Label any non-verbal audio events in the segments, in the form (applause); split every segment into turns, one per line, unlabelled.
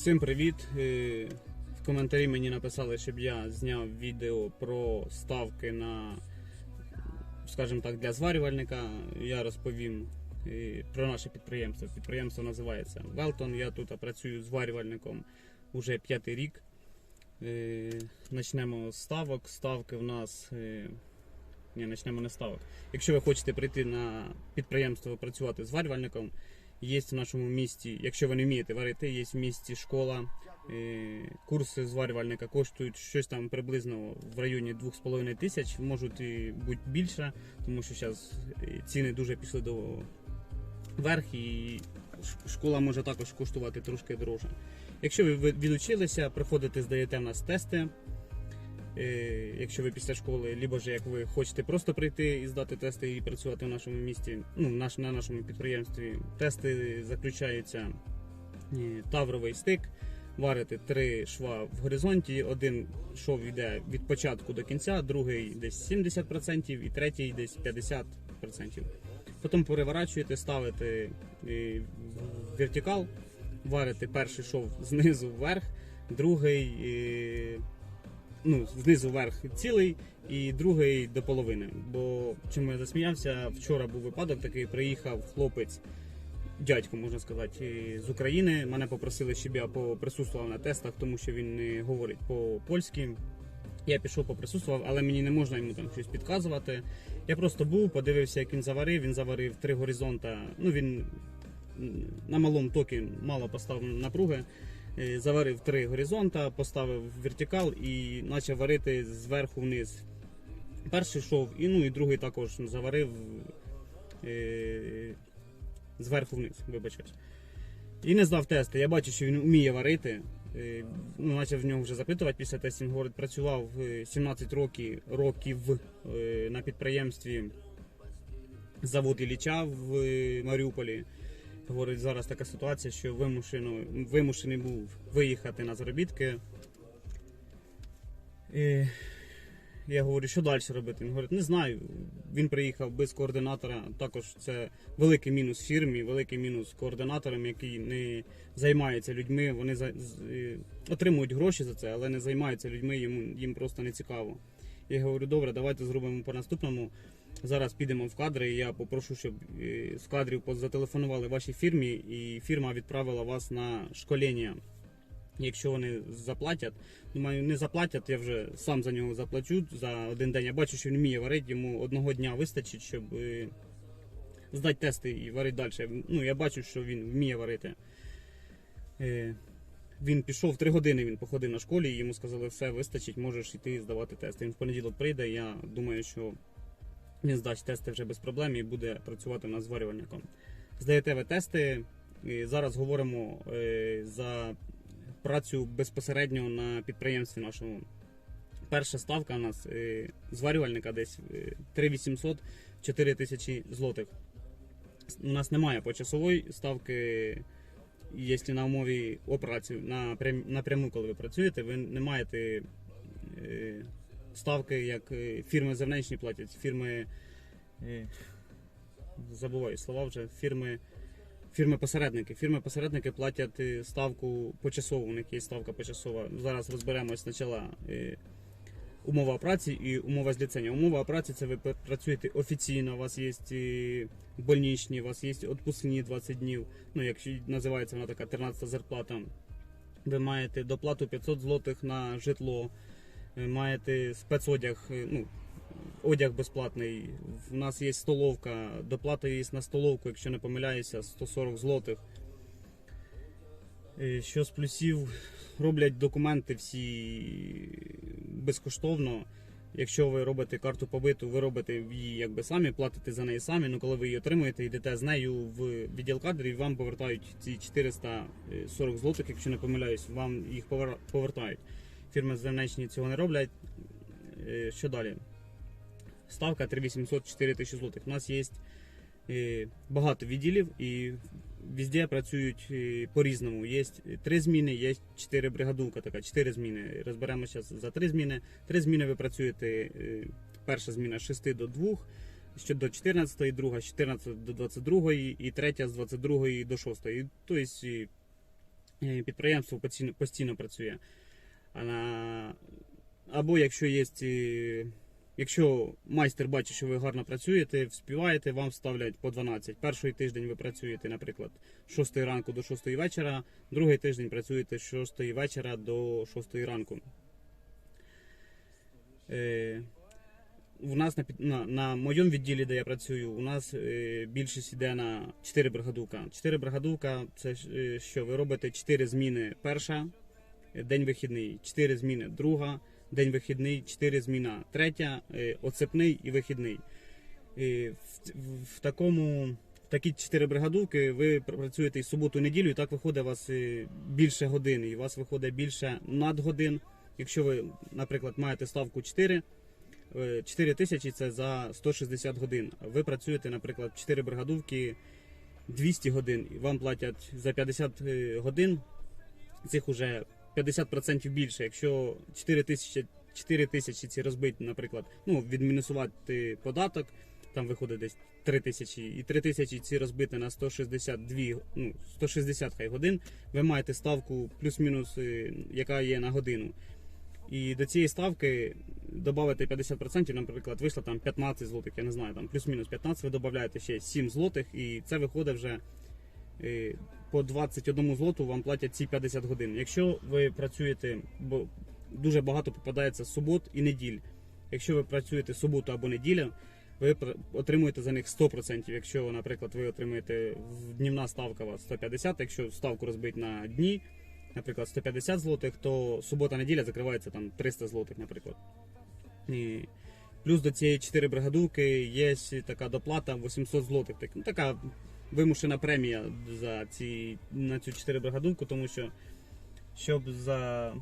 Всім привіт! Е, В коментарі мені написали, щоб я зняв відео про ставки на, скажімо так, для зварювальника. Я розповім е, про наше підприємство. Підприємство називається Велтон. Я тут працюю зварювальником уже п'ятий рік. Е, Начнемо з ставок. Ставки в нас. Ні, почнемо не ставок. Якщо ви хочете прийти на підприємство працювати зварювальником, Є в нашому місті, якщо ви не вмієте варити, є в місті школа. е, Курси зварювальника коштують щось там приблизно в районі 2,5 тисяч, можуть і бути більше, тому що зараз ціни дуже пішли до верх і школа може також коштувати трошки дорожче. Якщо ви відучилися, приходите, здаєте в нас тести. Е, Якщо ви після школи, либо ж як ви хочете просто прийти і здати тести і працювати в нашому місті, ну наш, на нашому підприємстві, тести заключаються е, тавровий стик, варите три шва в горизонті, один шов йде від початку до кінця, другий десь 70% і третій десь 50%. Потім переворачуєте, ставите е, в вертикал, варите перший шов знизу вверх, другий. Ну, знизу вверх цілий і другий до половини. Бо чому я засміявся, вчора був випадок такий, приїхав хлопець, дядько, можна сказати, з України. Мене попросили, щоб я поприсутствував на тестах, тому що він не говорить по-польськи. Я пішов поприсутствував, але мені не можна йому там щось підказувати. Я просто був, подивився, як він заварив. Він заварив три горизонта. Ну він на малому токі мало поставив напруги. Е, Заварив три горизонта, поставив вертикал і почав варити зверху вниз. Перший шов, і ну і другий також заварив е, зверху вниз, вибачаюсь. І не здав тести. Я бачу, що він вміє варити. Е, Ну, почав в нього вже запитувати після тестів. Говорить, працював е, 17 років, років е, на підприємстві завод Ілліча в е, Маріуполі. Говорить, зараз така ситуація, що вимушено, вимушений був виїхати на заробітки. І я говорю, що далі робити? Він говорить, не знаю. Він приїхав без координатора. Також це великий мінус фірмі, великий мінус координаторам, які не займаються людьми. Вони за, отримують гроші за це, але не займаються людьми, їм, їм просто не цікаво. Я говорю, добре, давайте зробимо по наступному. Зараз підемо в кадри. і Я попрошу, щоб е, з кадрів зателефонували вашій фірмі, і фірма відправила вас на школення. Якщо вони заплатять, думаю, не заплатять, я вже сам за нього заплачу за один день. Я бачу, що він вміє варити, йому одного дня вистачить, щоб е, здати тести і варити далі. Ну, я бачу, що він вміє варити. Е, Він пішов три години, він походив на школі, і йому сказали, все вистачить, можеш йти здавати тести. Він в понеділок прийде. Я думаю, що він здасть тести вже без проблем і буде працювати над зварювальником. Здаєте ви тести. І зараз говоримо е, за працю безпосередньо на підприємстві нашому. Перша ставка у нас е, зварювальника десь е, 3800 4 тисячі злотих. У нас немає почасової ставки. Якщо на умові операції напрям, напряму, коли ви працюєте, ви не маєте е, ставки, як е, фірми зерничні платять, фірми. е, Забуваю слова вже, фірми. Фірми-посередники. Фірми-посередники платять е, ставку почасову, у них є ставка почасова. Зараз розберемось спочатку умова праці і умова зліцення. Умова праці це ви працюєте офіційно, у вас є больничні, у вас є відпускні 20 днів. Ну, якщо називається вона така 13 зарплата. Ви маєте доплату 500 злотих на житло, маєте спецодяг, е, ну, одяг безплатний. У нас є столовка, доплата є на столовку, якщо не помиляюся, 140 злотих. Е, Що з плюсів роблять документи всі безкоштовно. Якщо ви робите карту побиту, ви робите її якби самі, платите за неї самі. Ну коли ви її отримуєте, йдете з нею в відділ кадрів, вам повертають ці 440 злотих, якщо не помиляюсь, вам їх повертають. Фірми Зернечні цього не роблять. Е, Що далі? Ставка 3800 4000 злотих. У нас є е, багато відділів і везде працюють е, по-різному. Є три зміни, є чотири бригадунка, така чотири зміни. Розберемо зараз за три зміни. Три зміни ви працюєте. Перша зміна з 6 до 2, ще до 14, друга з 14 до 22 і третя з 22 до 6. Тобто підприємство постійно, постійно працює. А на... Або якщо є. е, Якщо майстер бачить, що ви гарно працюєте, вспіваєте, вам ставлять по 12. Перший тиждень ви працюєте, наприклад, з 6 ранку до 6 вечора, другий тиждень працюєте з 6 вечора до 6 ранку. Е, у нас на, на, на моєму відділі, де я працюю, у нас е, більшість йде на 4 бригадувка. 4 бригадувка це е, що ви робите 4 зміни перша, день вихідний, 4 зміни друга, день вихідний, 4 зміна третя, е, оцепний і вихідний. Е, в, в, такому. Такі 4 бригадувки ви працюєте і суботу, і неділю, і так виходить у вас е, більше годин, і у вас виходить більше надгодин. Якщо ви, наприклад, маєте ставку 4, е, 4 тисячі це за 160 годин. Ви працюєте, наприклад, 4 бригадувки 200 годин, і вам платять за 50 е, годин, цих уже 50% більше. Якщо 4 тисячі, 4 тисячі ці розбити, наприклад, ну, відмінусувати податок, там виходить десь 3 тисячі, і 3 тисячі ці розбити на 162, ну, 160 хай годин, ви маєте ставку плюс-мінус, е, яка є на годину. І до цієї ставки додати 50%, наприклад, вийшло там 15 злотих, я не знаю, там плюс-мінус 15, ви додаєте ще 7 злотих, і це виходить вже е, по 21 злоту вам платять ці 50 годин. Якщо ви працюєте, бо дуже багато попадається субот і неділь. Якщо ви працюєте суботу або неділя, ви отримуєте за них 100%. Якщо, наприклад, ви отримуєте днівна ставка у вас 150, якщо ставку розбити на дні, наприклад, 150 злотих, то субота-неділя закривається там 300 злотих, наприклад. І плюс до цієї 4 бригадувки є така доплата 800 злотих. Так, ну, така вимушена премія за ці, на цю 4 бригадувку, тому що щоб за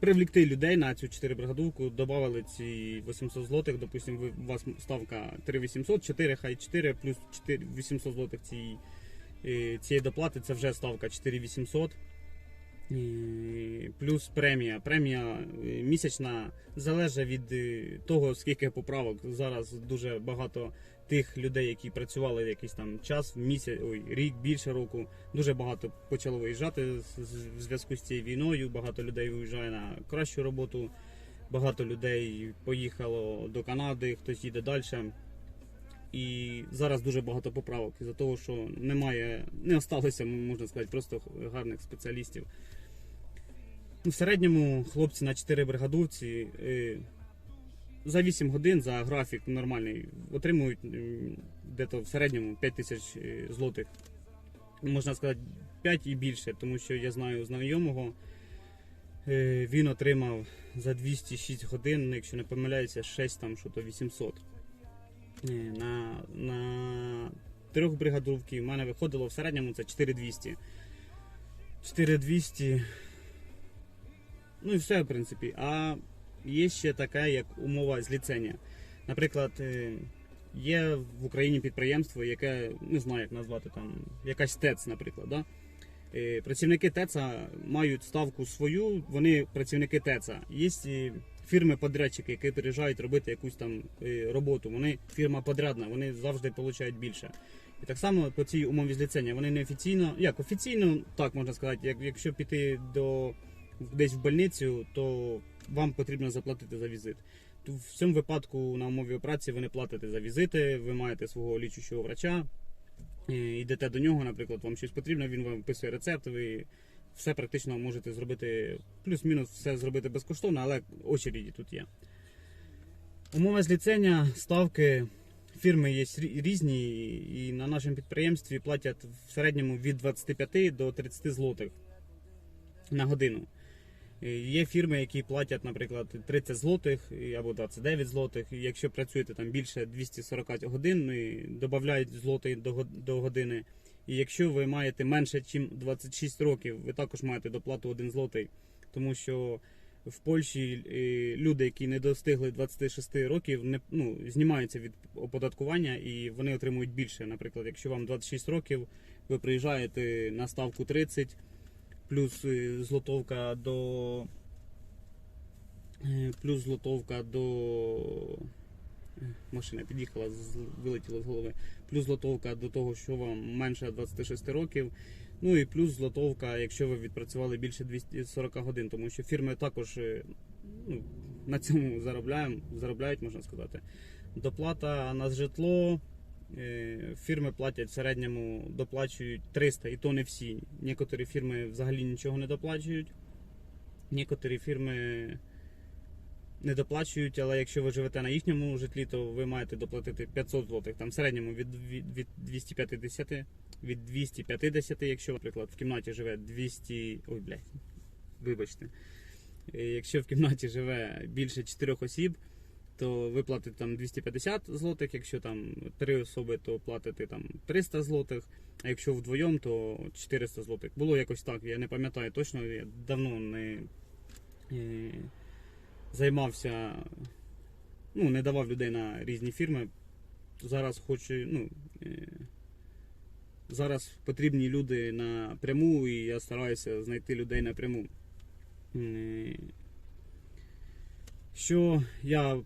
привлекти людей на цю 4 бригадувку, додали ці 800 злотих, допустим, ви, у вас ставка 3800, 4, хай 4 плюс 4, 800 злотих цієї, е, цієї доплати, це вже ставка 4800. І Плюс премія. Премія е, місячна залежить від е, того, скільки поправок. Зараз дуже багато тих людей, які працювали якийсь там час, місяць, ой, рік, більше року. Дуже багато почало виїжджати в зв'язку з цією війною. Багато людей виїжджає на кращу роботу. Багато людей поїхало до Канади, хтось їде далі. І зараз дуже багато поправок із-за того, що немає, не осталося, можна сказати, просто гарних спеціалістів. Ну, в середньому хлопці на 4 бригадовці е, за 8 годин за графік нормальний отримують дето в середньому 5 тисяч е, злотих. Можна сказати 5 і більше, тому що я знаю знайомого. е, Він отримав за 206 годин, ну, якщо не помиляюся, 6 там що то 800. Е, На, на трьох бригадовки в мене виходило в середньому це 4200. 4200. Ну і все, в принципі. А є ще така, як умова зліцення. Наприклад, е, є в Україні підприємство, яке не знаю, як назвати там, якась ТЕЦ, наприклад. Да? Е, Працівники ТЕЦа мають ставку свою, вони працівники ТЕЦа. Є е, фірми-подрядчики, які приїжджають робити якусь там роботу. Вони фірма подрядна, вони завжди отримують більше. І так само по цій умові зліцення вони неофіційно, як офіційно, так можна сказати, як, якщо піти до десь в больницю, то вам потрібно заплатити за візит. В цьому випадку на умові операції ви не платите за візити, ви маєте свого лічущого врача, е, йдете до нього, наприклад, вам щось потрібно, він вам виписує рецепт, ви все практично можете зробити, плюс-мінус все зробити безкоштовно, але очереді тут є. Умови зліцення, ставки. Фірми є різні, і на нашому підприємстві платять в середньому від 25 до 30 злотих на годину. Е, Є фірми, які платять, наприклад, 30 злотих і- або 29 злотих. Якщо працюєте там більше 240 годин, і додають злотий до, го- до години. І якщо ви маєте менше, ніж 26 років, ви також маєте доплату 1 злотий. Тому що в Польщі е, люди, які не достигли 26 років, не ну, знімаються від оподаткування і вони отримують більше. Наприклад, якщо вам 26 років, ви приїжджаєте на ставку 30, плюс е, злотовка до е, плюс злотовка до машина під'їхала, вилетіла з голови. Плюс злотовка до того, що вам менше 26 років. Ну і плюс злотовка, якщо ви відпрацювали більше 240 годин, тому що фірми також е, ну, на цьому заробляємо, заробляють, можна сказати. Доплата на житло. Е, Фірми платять в середньому доплачують 300, і то не всі. Некоторі фірми взагалі нічого не доплачують. Некоторі фірми не доплачують, але якщо ви живете на їхньому житлі, то ви маєте доплатити 500 злотих. Там в середньому від, від, від 250, від 250, якщо, наприклад, в кімнаті живе 200. Ой, блядь, вибачте. Е, Якщо в кімнаті живе більше 4 осіб, то ви платите там 250 злотих, якщо там 3 особи, то платите там 300 злотих, а якщо вдвоєм, то 400 злотих. Було якось так, я не пам'ятаю точно, я давно не е, займався, ну, не давав людей на різні фірми. Зараз хочу, ну. Е, Зараз потрібні люди напряму, і я стараюся знайти людей напряму. Що я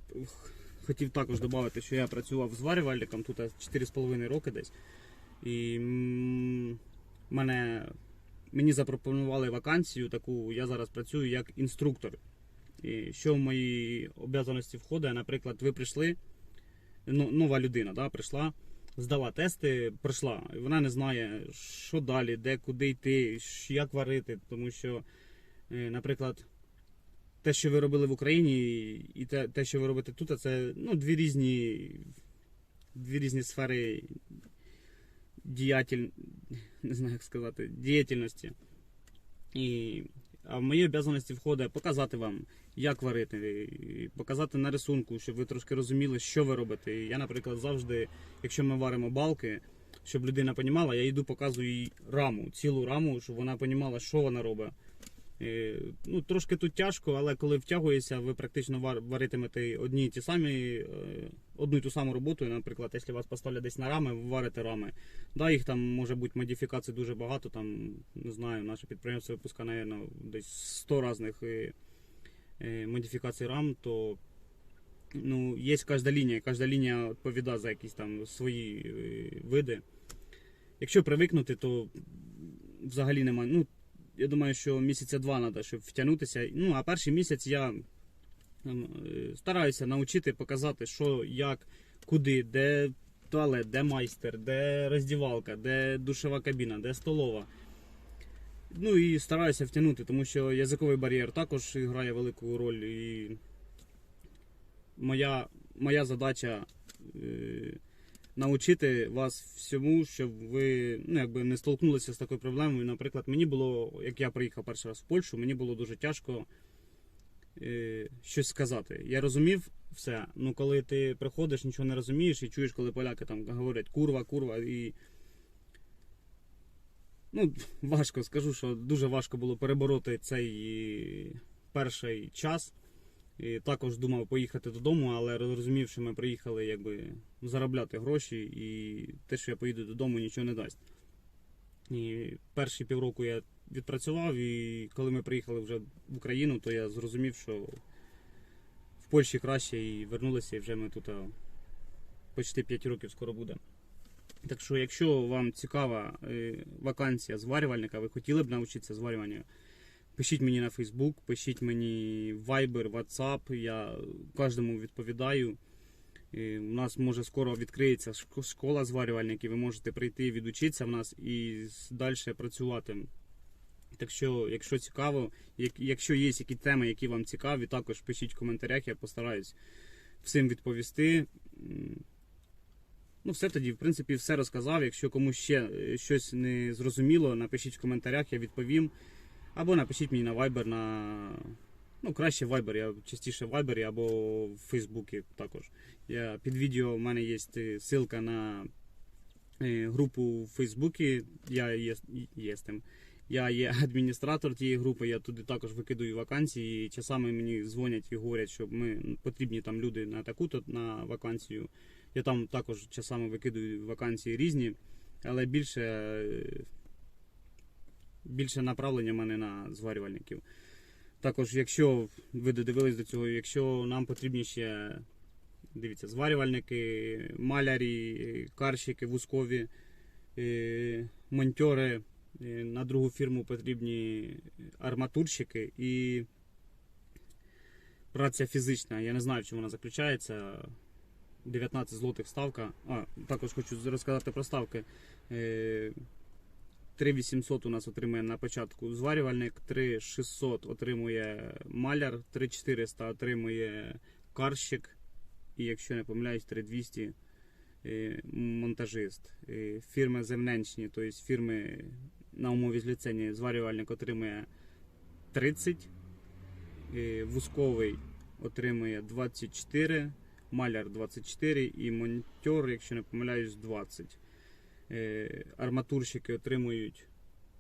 хотів також додати, що я працював зварювальником тут 4,5 роки десь. І мене, мені запропонували вакансію таку, я зараз працюю як інструктор. І що в мої обов'язаності входить, наприклад, ви прийшли, ну, нова людина да, прийшла, здала тести, прийшла. І вона не знає, що далі, де, куди йти, як варити, тому що, е, наприклад, те, що ви робили в Україні, і те, те що ви робите тут, це ну, дві різні, дві різні сфери діятель, не знаю, як сказати, діяльності. І, а в мої обов'язаності входить показати вам, як варити, і показати на рисунку, щоб ви трошки розуміли, що ви робите. І я, наприклад, завжди, якщо ми варимо балки, щоб людина розуміла, я йду показую їй раму, цілу раму, щоб вона розуміла, що вона робить. Е, Ну, трошки тут тяжко, але коли втягуєшся, ви практично варитимете одні і ті самі, е, одну і ту саму роботу. Наприклад, якщо вас поставлять десь на рами, ви варите рами. Да, їх там може бути модифікацій дуже багато. Там не знаю, наше підприємство випускає, мабуть, десь 100 різних е, модифікацій рам, то ну, є кожна лінія, кожна лінія відповідає за якісь там свої види. Якщо привикнути, то взагалі немає. Ну, я думаю, що місяця два треба, щоб втягнутися. Ну, а перший місяць я ем, е, стараюся навчити, показати, що, як, куди, де туалет, де майстер, де роздівалка, де душова кабіна, де столова. Ну і стараюся втягнути, тому що язиковий бар'єр також грає велику роль. І моя, моя задача навчити вас всьому, щоб ви ну, якби не столкнулися з такою проблемою. Наприклад, мені було, як я приїхав перший раз в Польщу, мені було дуже тяжко е, щось сказати. Я розумів все, ну коли ти приходиш, нічого не розумієш і чуєш, коли поляки там говорять курва, курва і. Ну, важко скажу, що дуже важко було перебороти цей е, перший час. І також думав поїхати додому, але розумів, що ми приїхали якби заробляти гроші, і те, що я поїду додому, нічого не дасть. І перші півроку я відпрацював, і коли ми приїхали вже в Україну, то я зрозумів, що в Польщі краще і вернулися, і вже ми тут почти 5 років скоро буде. Так що, якщо вам цікава е, вакансія зварювальника, ви хотіли б навчитися зварюванню, Пишіть мені на Facebook, пишіть мені Viber, WhatsApp, я кожному відповідаю. І У нас може скоро відкриється шко- школа зварювальників, ви можете прийти відучитися в нас і далі працювати. Так що, якщо цікаво, як- якщо є які теми, які вам цікаві, також пишіть в коментарях, я постараюсь всім відповісти. Ну, все тоді, в принципі, все розказав. Якщо комусь ще е, щось не зрозуміло, напишіть в коментарях, я відповім. Або напишіть мені на Viber на. Ну, краще Viber, я частіше в Viber або в Фейсбуці також. Я, під відео в мене є е, ссылка на е, групу в Фейсбуці. Я є, є тим. Я є (laughs) адміністратор тієї групи, я туди також викидую вакансії. І часами мені дзвонять і говорять, що ми потрібні там люди на таку-то на вакансію. Я там також часами викидую вакансії різні, але більше е, більше направлення в мене на зварювальників. Також, якщо ви додивились до цього, якщо нам потрібні ще Дивіться, зварювальники, малярі, карщики, вузкові, е, монтьори. Е, На другу фірму потрібні арматурщики і праця фізична. Я не знаю, в чому вона заключається. 19 злотих ставка. А, також хочу розказати про ставки. Е, 3800 у нас отримує на початку зварювальник, 3600 отримує маляр, 3400 отримує карщик, і якщо не помиляюсь, 3200 е, монтажист. Е, Фірми земненчні, тобто фірми на умові зліцення зварювальник отримує 30, е, вузковий отримує 24, маляр 24 і монтер, якщо не помиляюсь, 20. Е, Арматурщики отримують,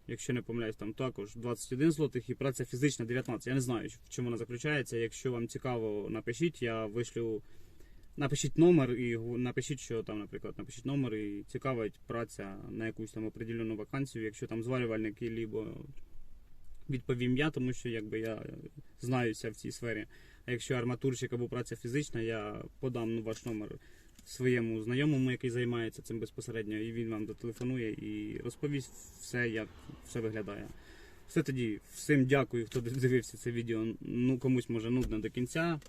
якщо не помиляюсь, там також 21 злотих і праця фізична 19. Я не знаю, в чому вона заключається. Якщо вам цікаво, напишіть, я вишлю. Напишіть номер і напишіть, що там, наприклад, напишіть номер і цікавить праця на якусь там определену вакансію. Якщо там зварювальники, лібо відповім я, тому що якби я знаюся в цій сфері. А якщо арматурщик або праця фізична, я подам ну, ваш номер своєму знайомому, який займається цим безпосередньо, і він вам зателефонує і розповість все, як все виглядає. Все тоді, всім дякую, хто дивився це відео. Ну комусь може нудно до кінця.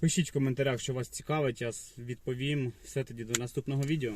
Пишіть в коментарях, що вас цікавить, я відповім. Все тоді до наступного відео.